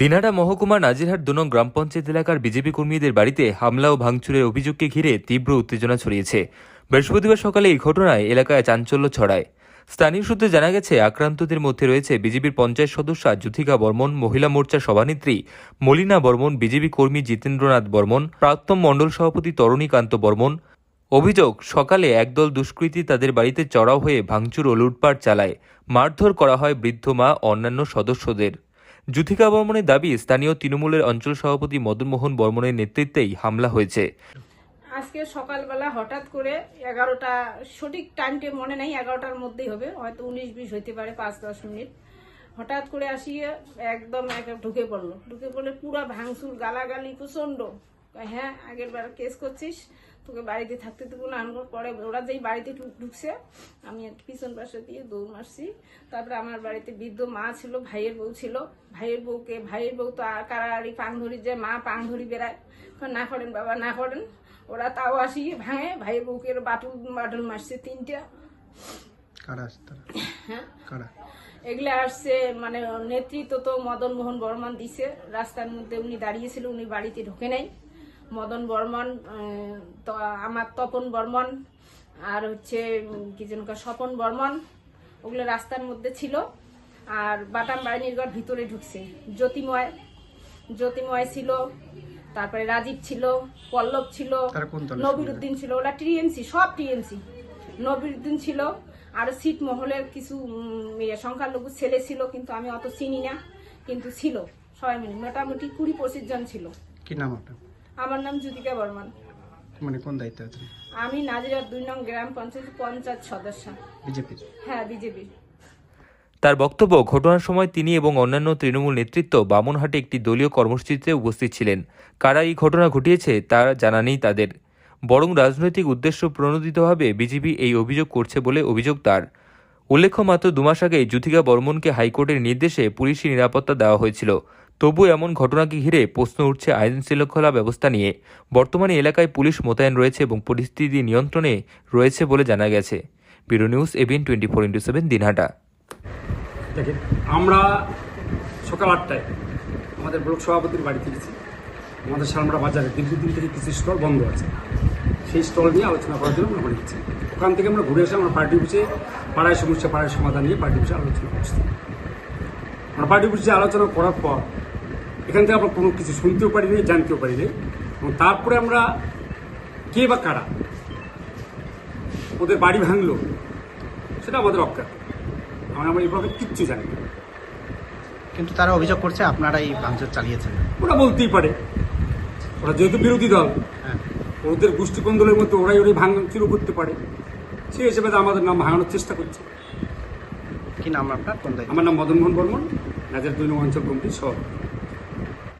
দিনাটা মহকুমা নাজিরহাট দুনং গ্রাম পঞ্চায়েত এলাকার বিজেপি কর্মীদের বাড়িতে হামলা ও ভাঙচুরের অভিযোগকে ঘিরে তীব্র উত্তেজনা ছড়িয়েছে। বৃহস্পতিবার সকালে এই ঘটনায় এলাকায় চাঞ্চল্য ছড়ায়। স্থানীয় সূত্রে জানা গেছে, আক্রান্তদের মধ্যে রয়েছে বিজেপির পঞ্চায়েত সদস্যা যুথিকা বর্মন, মহিলা মোর্চার সভানেত্রী মলিনা বর্মন, বিজেপি কর্মী জিতেন্দ্রনাথ বর্মন, প্রাক্তন মণ্ডল সভাপতি তরণীকান্ত বর্মন। অভিযোগ, সকালে একদল দুষ্কৃতী তাদের বাড়িতে চড়াও হয়ে ভাঙচুর ও লুটপাট চালায়। মারধর করা হয় বৃদ্ধ মা অন্যান্য সদস্যদের। যুথিকা বর্মনের দাবি স্থানীয় তৃণমূলের অঞ্চল সভাপতি মদনমোহন বর্মনের নেতৃত্বেই হামলা হয়েছে। আজকে সকালবেলা হঠাৎ করে এগারোটা সঠিক টাইমটি মনে নেই, এগারোটার মধ্যেই হবে, হয়তো উনিশ বিশ হইতে পারে, পাঁচ দশ মিনিট। হঠাৎ করে আসিয়ে একদম এক ঢুকে পড়ল। ঢুকে পড়লে পুরা ভাঙচুর, গালাগালি প্রচণ্ড হ্যাঁ আগের বার কেস করছিস তোকে বাড়িতে থাকতে দেবো না আনব পরে ওরা যেই বাড়িতে ঢুকছে আমি আর কি পিছন পাশে দিয়ে দৌড় মারছি। তারপরে আমার বাড়িতে বৃদ্ধ মা ছিল ভাইয়ের বউ ছিল। ভাইয়ের বউকে ভাইয়ের বউ তো আর কারাড়ি পাং ধরি যে মা পাং ধরি বেড়ায় না করেন বাবা না করেন। ওরা তাও আসি ভাঙে ভাইয়ের বউকে বাটুল বাটুল মারছে তিনটা। হ্যাঁ? এগুলো আসছে মানে নেতৃত্ব তো মদন মোহন বর্মন দিছে। রাস্তার মধ্যে উনি দাঁড়িয়েছিল উনি বাড়িতে ঢুকে নাই। মদন বর্মন আমার তপন বর্মন আর হচ্ছে কি যেন স্বপন বর্মন ওগুলো রাস্তার মধ্যে ছিল। আর বাটাম বাহিনীর ঘর ভিতরে ঢুকছে। জ্যোতিময় জ্যোতিময় ছিল তারপরে রাজীব ছিল পল্লব ছিল নবিরুদ্দিন ছিল? ওরা টিএমসি সব টিএমসি। নবিরুদ্দিন ছিল আর সিট মহলের কিছু ইয়ে, সংখ্যালঘু ছেলে ছিল কিন্তু আমি অত চিনি না কিন্তু ছিল। সবাই মিলে মোটামুটি কুড়ি পঁচিশ জন ছিল। কি নাম আপনার? আমার নাম জ্যোতিকা বর্মন। মানে কোন দায়িত্বে আছেন আমি নাজিরার দুই নং গ্রাম পঞ্চায়েত পঞ্চায়েত সদস্য। বিজেপির হ্যাঁ বিজেপি। তার বক্তব্য ঘটনার সময় তিনি এবং অন্যান্য তৃণমূল নেতৃত্ব বামনহাটে একটি দলীয় কর্মসূচিতে উপস্থিত ছিলেন। কারা এই ঘটনা ঘটিয়েছে তা জানা নেই তাদের। বরং রাজনৈতিক উদ্দেশ্য প্রণোদিতভাবে বিজেপি এই অভিযোগ করছে বলে অভিযোগ তার। উল্লেখ্য মাত্র দুমাস আগে যুথিকা বর্মনকে হাইকোর্টের নির্দেশে পুলিশি নিরাপত্তা দেওয়া হয়েছিল। তবু এমন ঘটনাকে ঘিরে প্রশ্ন উঠছে আইন শৃঙ্খলা ব্যবস্থা নিয়ে। বর্তমানে এলাকায় পুলিশ মোতায়েন রয়েছে এবং পরিস্থিতি নিয়ন্ত্রণে রয়েছে বলে জানা গেছে। Bureau news ABN twenty four into seven, Dinhata. দেখেন, আমরা সকাল আটটায় আমাদের ব্লক সভাপতির বাড়িতে গেছি। আমাদের সালমরা বাজারে দীর্ঘদিন থেকে কিছু স্টল বন্ধ আছে। সেই স্টল নিয়ে আলোচনা করার জন্য আমরা গেছি। ওখান থেকে আমরা ঘুরে এসে আমরা পার্টি অফিসে পাড়ায় সমস্যা, পাড়ায় সমাধান নিয়ে পার্টি অফিসে আলোচনা করছি। আমরা পার্টি অফিসে আলোচনা করার পর এখান থেকে আমরা কোনো কিছু শুনতেও পারিনি জানতেও পারিনি এবং তারপরে আমরা কে বা কারা ওদের বাড়ি ভাঙলো সেটা আমাদের অজ্ঞাত। আমরা আমরা এভাবে কিচ্ছু জানি না। কিন্তু তারা অভিযোগ করছে আপনারা এই ভাঙচুর চালিয়েছেন। ওরা বলতেই পারে। ওরা যেহেতু বিরোধী দল হ্যাঁ। ওদের গোষ্ঠী কোন্দলের মধ্যে ওরাই ওরাই ভাঙচুরও করতে পারে। সেই হিসেবে তো আমাদের নাম ভাঙানোর চেষ্টা করছে। কি নাম আপনার? আমার নাম মদন মোহন বর্মন নাজার দুই অঞ্চল কমিটির সভাপতি।